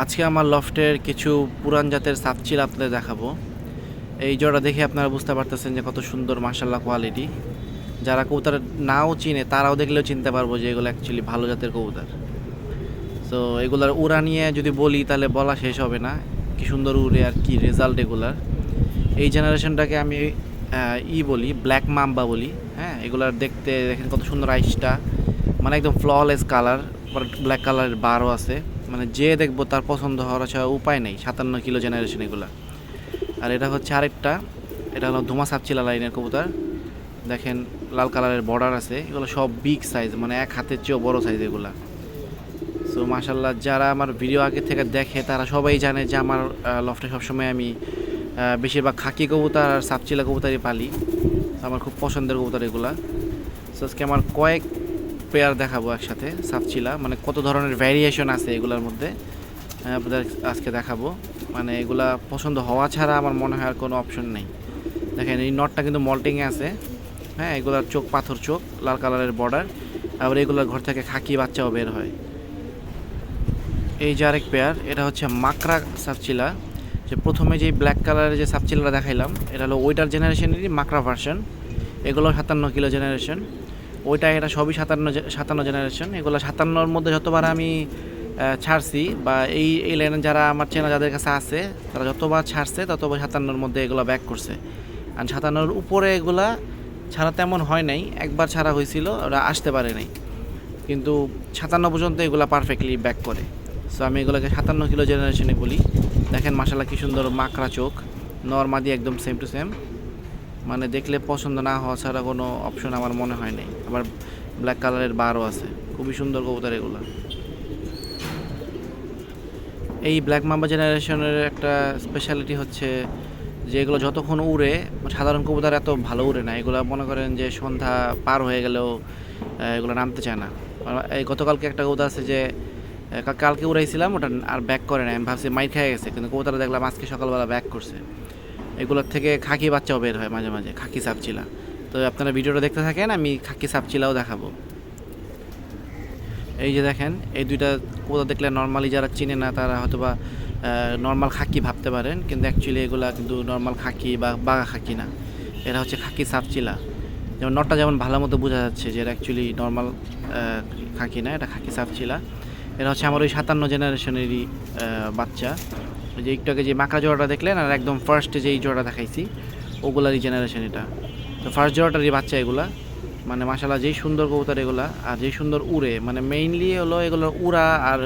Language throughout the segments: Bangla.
আজকে আমার লফটের কিছু পুরান জাতের সাপচিল আপনাদের দেখাবো। এই জোড়া দেখে আপনারা বুঝতে পারতেছেন যে কত সুন্দর মার্শাল্লাহ কোয়ালিটি যারা কবুতর নাও চিনে, তারাও দেখলেও চিনতে পারব যে এগুলো অ্যাকচুয়ালি ভালো জাতের কবুতর। তো এগুলার উড়া নিয়ে যদি বলি, তাহলে বলা শেষ হবে না। কি সুন্দর উড়ে আর কি রেজাল্ট এগুলার। এই জেনারেশনটাকে আমি ই বলি ব্ল্যাক মাম্বা বলি। হ্যাঁ এগুলার দেখতে, দেখেন কত সুন্দর আইসটা। মানে একদম ফ্ললেস কালার ব্ল্যাক কালারের বারও আছে। মানে যে দেখব তার পছন্দ হওয়ার ছাড়া উপায় নেই, সাতান্ন কিলো জেনারেশন এগুলা। আর এটা হচ্ছে আরেকটা, এটা হলো ধুমা সাপচিলা লাইনের কবুতর। দেখেন, লাল কালারের বর্ডার আছে, এগুলো সব বিগ সাইজ মানে এক হাতের চেয়েও বড় সাইজ এগুলা। সো মাশাল্লাহ যারা আমার ভিডিও আগে থেকে দেখে, তারা সবাই জানে যে আমার লফটে সবসময় আমি বেশিরভাগ খাকি কবুতর আর সাপচিলা কবুতরই পালি। আমার খুব পছন্দের কবুতর এগুলা। সো আজকে আমার কয়েক পেয়ার দেখাবো একসাথে সাপচিলা মানে কত ধরনের ভ্যারিয়েশন আছে এগুলোর মধ্যে আপনাদের আজকে দেখাবো। মানে এগুলা পছন্দ হওয়া ছাড়া আমার মনে হয় আর কোনো অপশন নেই। দেখেন, এই নটটা কিন্তু মল্টিংয়ে আছে। হ্যাঁ এগুলার চোখ, পাথর চোখ, লাল কালারের বর্ডার আবার এগুলোর ঘর থেকে খাকি বাচ্চাও বের হয়। এই যে আরেক পেয়ার এটা হচ্ছে মাকড়া সাপচিলা যে প্রথমে যে ব্ল্যাক কালারের যে সাপচিলাটা দেখাইলাম, এটা হলো ওইটার জেনারেশনেরই মাকড়া ভার্সন এগুলো সাতান্ন কিলো জেনারেশন ওইটা এটা সবই সাতান্ন সাতান্ন জেনারেশন এগুলো সাতান্নর মধ্যে যতবার আমি ছাড়ছি বা এই এই লাইনে যারা আমার চেনা যাদের কাছে আছে, তারা যতবার ছাড়ছে ততবার সাতান্নর মধ্যে এগুলো ব্যাক করছে। আর সাতান্নর উপরে এগুলা ছাড়া তেমন হয় নাই, একবার ছাড়া হয়েছিল, ওরা আসতে পারে নাই। কিন্তু সাতান্ন পর্যন্ত এগুলা পারফেক্টলি ব্যাক করে। সো আমি এগুলোকে সাতান্ন কিলো জেনারেশনে বলি। দেখেন মাসাল্লাহ কি সুন্দর মাকড়া চোখ। নর্মাদি একদম সেম টু সেম মানে দেখলে পছন্দ না হওয়া ছাড়া কোনো অপশন আমার মনে হয় নাই। আবার ব্ল্যাক কালারের বারও আছে। খুবই সুন্দর কবুতর এগুলো। এই ব্ল্যাক মাম্বা জেনারেশনের একটা স্পেশালিটি হচ্ছে যে এগুলো যতক্ষণ উড়ে, সাধারণ কবুতর এত ভালো উড়ে না। এগুলো মনে করেন যে সন্ধ্যা পার হয়ে গেলেও এগুলো নামতে চায় না। এই গতকালকে একটা কবুতর আছে যে কালকে উড়াইছিলাম, ওটা আর ব্যাক করে না আমি ভাবছি মাইর খেয়ে গেছে, কিন্তু কবুতর দেখলাম আজকে সকালবেলা ব্যাক করছে। এগুলোর থেকে খাকি বাচ্চাও বের হয় মাঝে মাঝে, খাকি সাপচিলা। তো আপনারা ভিডিওটা দেখতে থাকেন, আমি খাকি সাপচিলাও দেখাবো। এই যে দেখেন, এই দুইটা কোথা দেখলে নর্মালি যারা চিনে না, তারা হয়তো বা নর্মাল খাকি ভাবতে পারেন, কিন্তু অ্যাকচুয়ালি এগুলা কিন্তু নর্মাল খাকি বা বাঘা খাকি না। এরা হচ্ছে খাকি সাপচিলা। যেমন নটটা যেমন ভালো মতো বোঝা যাচ্ছে যে এটা অ্যাকচুয়ালি নর্মাল খাকি না, এটা খাকি সাপচিলা। এটা হচ্ছে আমার ওই সাতান্ন জেনারেশনেরই বাচ্চা। যে একটু যে মাকড়া জোড়াটা দেখলেন, আর একদম ফার্স্টে যেই জোড়া দেখাইছি, ওগুলারই জেনারেশন এটা। তো ফার্স্ট জোড়াটারই বাচ্চা এগুলা। মানে মাসালা যেই সুন্দর কবুতর এগুলা, আর যেই সুন্দর উড়ে মানে মেইনলি হলো এগুলো উড়া আর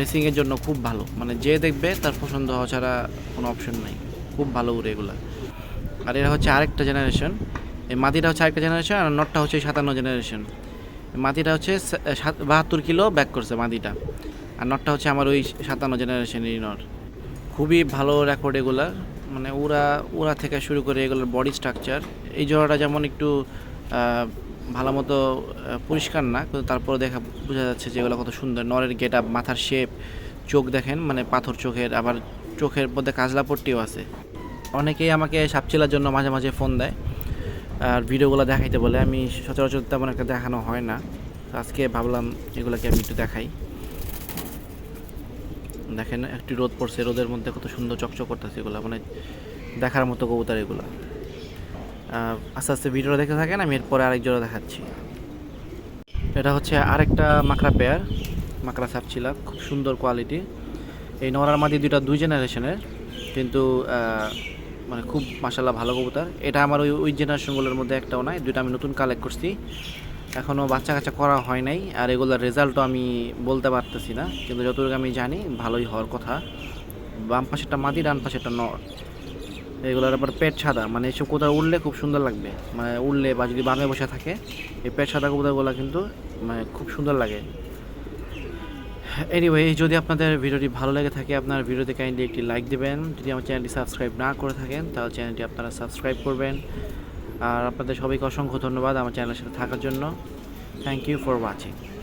রেসিংয়ের জন্য খুব ভালো। মানে যে দেখবে, তার পছন্দ হওয়া ছাড়া কোনো অপশন নাই। খুব ভালো উড়ে এগুলা। আর এটা হচ্ছে আরেকটা জেনারেশন এই মাটিটা হচ্ছে আরেকটা জেনারেশন আর নটটা হচ্ছে সাতান্ন জেনারেশন মাটিটা হচ্ছে বাহাত্তর কিলো ব্যাক করছে মাটিটা। আর নটটা হচ্ছে আমার ওই সাতান্ন জেনারেশনেরই নট। খুবই ভালো রেকর্ড এগুলার মানে ওরা ওরা থেকে শুরু করে এগুলোর বডি স্ট্রাকচার এই জোড়াটা যেমন একটু ভালো মতো পরিষ্কার না, কিন্তু তারপরে দেখা, বোঝা যাচ্ছে যে এগুলো কত সুন্দর। নরের গেট আপ মাথার শেপ চোখ দেখেন মানে পাথর চোখের, আবার চোখের মধ্যে কাজলা পট্টিও আছে। অনেকেই আমাকে সাপচিলার জন্য মাঝে মাঝে ফোন দেয়। আর ভিডিওগুলো দেখাইতে বলে, আমি সচরাচর তেমন একটা দেখানো হয় না। আজকে ভাবলাম এগুলোকে আমি একটু দেখাই। দেখেন, একটি রোদ পড়ছে, রোদের মধ্যে কত সুন্দর চকচক করতেছে এগুলো মানে দেখার মতো কবুতর এগুলো। আস্তে আস্তে ভিডিওটা দেখতে থাকেন, আমি এরপরে আরেক জোড়া দেখাচ্ছি। এটা হচ্ছে আরেকটা মাকড়া পেয়ার মাকড়া সাপচিলা, খুব সুন্দর কোয়ালিটি এই নরার মাদি দুইটা দুই জেনারেশনের কিন্তু মানে খুব মাসাল্লাহ ভালো কবুতর। এটা আমার ওই ওই জেনারেশনগুলোর মধ্যে একটাও নাই, দুইটা আমি নতুন কালেক্ট করছি। এখনও বাচ্চা কাচ্চা করা হয় নাই, আর এগুলোর রেজাল্টও আমি বলতে পারতেছি না। কিন্তু যতটুকু আমি জানি, ভালোই হওয়ার কথা। বাম পাশেরটা মাদি, ডান পাশেরটা নর। এগুলোর আবার পেট সাদা মানে এসব কোথাও উঠলে খুব সুন্দর লাগবে। মানে উঠলে বা যদি বামে বসে থাকে, এই পেট সাদা কবুতরগুলো কিন্তু মানে খুব সুন্দর লাগে। এনিওয়ে যদি আপনাদের ভিডিওটি ভালো লেগে থাকে, আপনার ভিডিওতে কাইন্ডলি একটি লাইক দেবেন। যদি আমার চ্যানেলটি সাবস্ক্রাইব না করে থাকেন, তাহলে চ্যানেলটি আপনারা সাবস্ক্রাইব করবেন। আর আপনাদের সবাইকে অসংখ্য ধন্যবাদ আমার চ্যানেলের সাথে থাকার জন্য। Thank you for watching